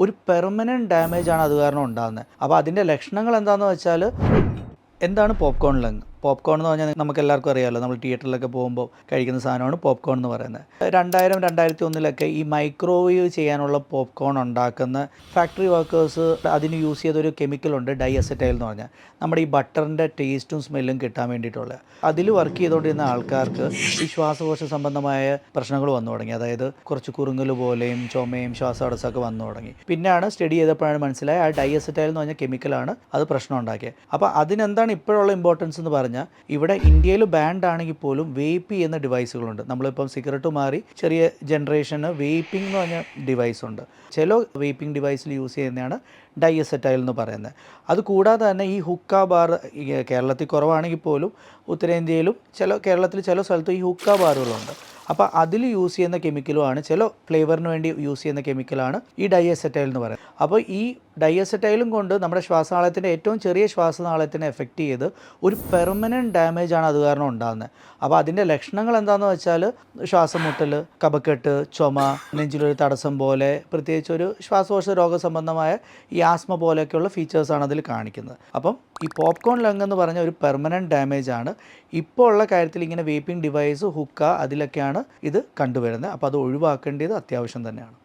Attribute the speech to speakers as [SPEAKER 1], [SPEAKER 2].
[SPEAKER 1] ഒരു permanent damage ആണ് അത് കാരണം ഉണ്ടാകുന്നത് അപ്പോൾ അതിന്റെ ലക്ഷണങ്ങൾ എന്താണെന്ന് വെച്ചാൽ എന്താണ് പോപ്കോൺ ലങ് പോപ്കോൺ എന്ന് പറഞ്ഞാൽ നമുക്ക് എല്ലാവർക്കും അറിയാമല്ലോ നമ്മൾ തിയേറ്ററിലൊക്കെ പോകുമ്പോൾ കഴിക്കുന്ന സാധനമാണ് പോപ്കോൺ എന്ന് പറയുന്നത്. രണ്ടായിരം രണ്ടായിരത്തി ഒന്നിലൊക്കെ ഈ മൈക്രോവേവ് ചെയ്യാനുള്ള പോപ്കോൺ ഉണ്ടാക്കുന്ന ഫാക്ടറി വർക്കേഴ്സ് അതിന് യൂസ് ചെയ്തൊരു കെമിക്കലുണ്ട് ഡൈഅസറ്റൈൽ എന്ന് പറഞ്ഞാൽ. നമ്മുടെ ഈ ബട്ടറിന്റെ ടേസ്റ്റും സ്മെല്ലും കിട്ടാൻ വേണ്ടിയിട്ടുള്ള. അതിൽ വർക്ക് ചെയ്തുകൊണ്ടിരുന്ന ആൾക്കാർക്ക് ഈ ശ്വാസകോശ സംബന്ധമായ പ്രശ്നങ്ങൾ വന്നു തുടങ്ങി. അതായത് കുറച്ച് കുറുങ്ങൽ പോലെയും ചുമയും ശ്വാസതടസ്സമൊക്കെ വന്നു തുടങ്ങി. പിന്നെയാണ് സ്റ്റഡി ചെയ്തപ്പോഴാണ് മനസ്സിലായി ആ ഡൈഅസറ്റൈൽ എന്ന് പറഞ്ഞ കെമിക്കലാണ് അത് പ്രശ്നം ഉണ്ടാക്കിയത്. അപ്പോൾ അതിനെന്താണ് ഇപ്പോഴുള്ള ഇമ്പോർട്ടൻസ് എന്ന് പറഞ്ഞാൽ ഇവിടെ ഇന്ത്യയിൽ ബാൻഡ് ആണെങ്കിൽ പോലും വേപ്പ് ചെയ്യുന്ന ഡിവൈസുകളുണ്ട് നമ്മളിപ്പം സിഗരറ്റ് മാറി ചെറിയ ജനറേഷന് വേപ്പിംഗ് എന്ന് പറഞ്ഞ ഡിവൈസ് ഉണ്ട് ചില വേപ്പിംഗ് ഡിവൈസിൽ യൂസ് ചെയ്യുന്നതാണ് ഡയസെറ്റൈൽ എന്ന് പറയുന്നത്. അത് കൂടാതെ തന്നെ ഈ ഹുക്ക ബാർ കേരളത്തിൽ കുറവാണെങ്കിൽ പോലും ഉത്തരേന്ത്യയിലും ചില കേരളത്തിൽ ചില സ്ഥലത്തും ഈ ഹുക്ക ബാറുകളുണ്ട് അപ്പോൾ അതിൽ യൂസ് ചെയ്യുന്ന കെമിക്കലുമാണ് ചില ഫ്ലേവറിന് വേണ്ടി യൂസ് ചെയ്യുന്ന കെമിക്കലാണ് ഈ ഡയസെറ്റൈൽ എന്ന് പറയുന്നത്. അപ്പോൾ ഈ ഡൈഅസറ്റൈലും കൊണ്ട് നമ്മുടെ ശ്വാസനാളത്തിന്റെ ഏറ്റവും ചെറിയ ശ്വാസനാളത്തിനെ എഫക്റ്റ് ചെയ്ത് ഒരു പെർമനന്റ് ഡാമേജ് ആണ് അത് കാരണം ഉണ്ടാകുന്നത്. അപ്പോൾ അതിന്റെ ലക്ഷണങ്ങൾ എന്താണെന്ന് വെച്ചാൽ ശ്വാസം മുട്ടൽ കഫക്കെട്ട് ചുമ നെഞ്ചിലൊരു തടസ്സം പോലെ പ്രത്യേകിച്ച് ഒരു ശ്വാസകോശ രോഗസംബന്ധമായ ഈ ആസ്മ പോലെയൊക്കെയുള്ള ഫീച്ചേഴ്സാണ് അതിൽ കാണിക്കുന്നത്. അപ്പം ഈ പോപ്കോൺ ലങ് എന്ന് പറഞ്ഞ ഒരു പെർമനന്റ് ഡാമേജ് ആണ്. ഇപ്പോൾ ഉള്ള കാര്യത്തിൽ ഇങ്ങനെ വേപ്പിംഗ് ഡിവൈസ് ഹുക്ക അതിലൊക്കെയാണ് ഇത് കണ്ടുവരുന്നത്. അപ്പോൾ അത് ഒഴിവാക്കേണ്ടത് അത്യാവശ്യം തന്നെയാണ്.